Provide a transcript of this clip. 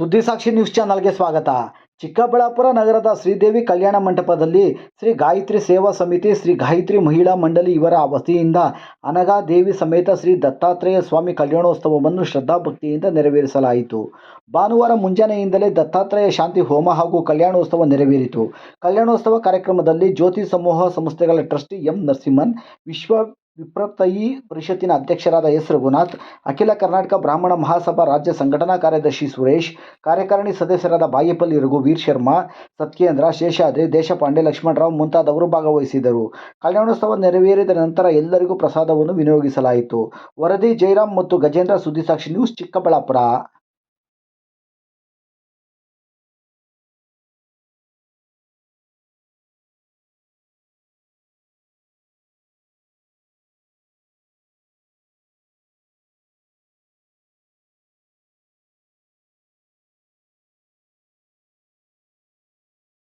ಸುದ್ದಿಸಾಕ್ಷಿ news ಚಾನಲ್ಗೆ ಸ್ವಾಗತ. ಚಿಕ್ಕಬಳ್ಳಾಪುರ ನಗರದ ಶ್ರೀದೇವಿ ಕಲ್ಯಾಣ ಮಂಟಪದಲ್ಲಿ ಶ್ರೀ ಗಾಯತ್ರಿ ಸೇವಾ ಸಮಿತಿ, ಶ್ರೀ ಗಾಯತ್ರಿ ಮಹಿಳಾ ಮಂಡಳಿ ಇವರ ವತಿಯಿಂದ ಅನಗಾ ದೇವಿ ಸಮೇತ ಶ್ರೀ ದತ್ತಾತ್ರೇಯ ಸ್ವಾಮಿ ಕಲ್ಯಾಣೋತ್ಸವವನ್ನು ಶ್ರದ್ಧಾಭಕ್ತಿಯಿಂದ ನೆರವೇರಿಸಲಾಯಿತು. ಭಾನುವಾರ ಮುಂಜಾನೆಯಿಂದಲೇ ದತ್ತಾತ್ರೇಯ ಶಾಂತಿ ಹೋಮ ಹಾಗೂ ಕಲ್ಯಾಣೋತ್ಸವ ನೆರವೇರಿತು. ಕಲ್ಯಾಣೋತ್ಸವ ಕಾರ್ಯಕ್ರಮದಲ್ಲಿ ಜ್ಯೋತಿ ಸಮೂಹ ಸಂಸ್ಥೆಗಳ ಟ್ರಸ್ಟಿ ಎಂ ನರಸಿಂಹನ್, ವಿಶ್ವ ವಿಪ್ರತಯಿ ಪರಿಷತ್ತಿನ ಅಧ್ಯಕ್ಷರಾದ ಎಸ್ ರಘುನಾಥ್, ಅಖಿಲ ಕರ್ನಾಟಕ ಬ್ರಾಹ್ಮಣ ಮಹಾಸಭಾ ರಾಜ್ಯ ಸಂಘಟನಾ ಕಾರ್ಯದರ್ಶಿ ಸುರೇಶ್, ಕಾರ್ಯಕಾರಿಣಿ ಸದಸ್ಯರಾದ ಬಾಯಪಲ್ಲಿ ರಘುವೀರ್ ಶರ್ಮಾ, ಸತ್ಯೇಂದ್ರ ಶೇಷಾದ್ರಿ, ದೇಶಪಾಂಡೆ ಲಕ್ಷ್ಮಣರಾವ್ ಮುಂತಾದವರು ಭಾಗವಹಿಸಿದರು. ಕಲ್ಯಾಣೋತ್ಸವ ನೆರವೇರಿದ ನಂತರ ಎಲ್ಲರಿಗೂ ಪ್ರಸಾದವನ್ನು ವಿನಿಯೋಗಿಸಲಾಯಿತು. ವರದಿ ಜೈರಾಮ್ ಮತ್ತು ಗಜೇಂದ್ರ ಸುದ್ದಿಸಾಕ್ಷಿ ನ್ಯೂಸ್ ಚಿಕ್ಕಬಳ್ಳಾಪುರ.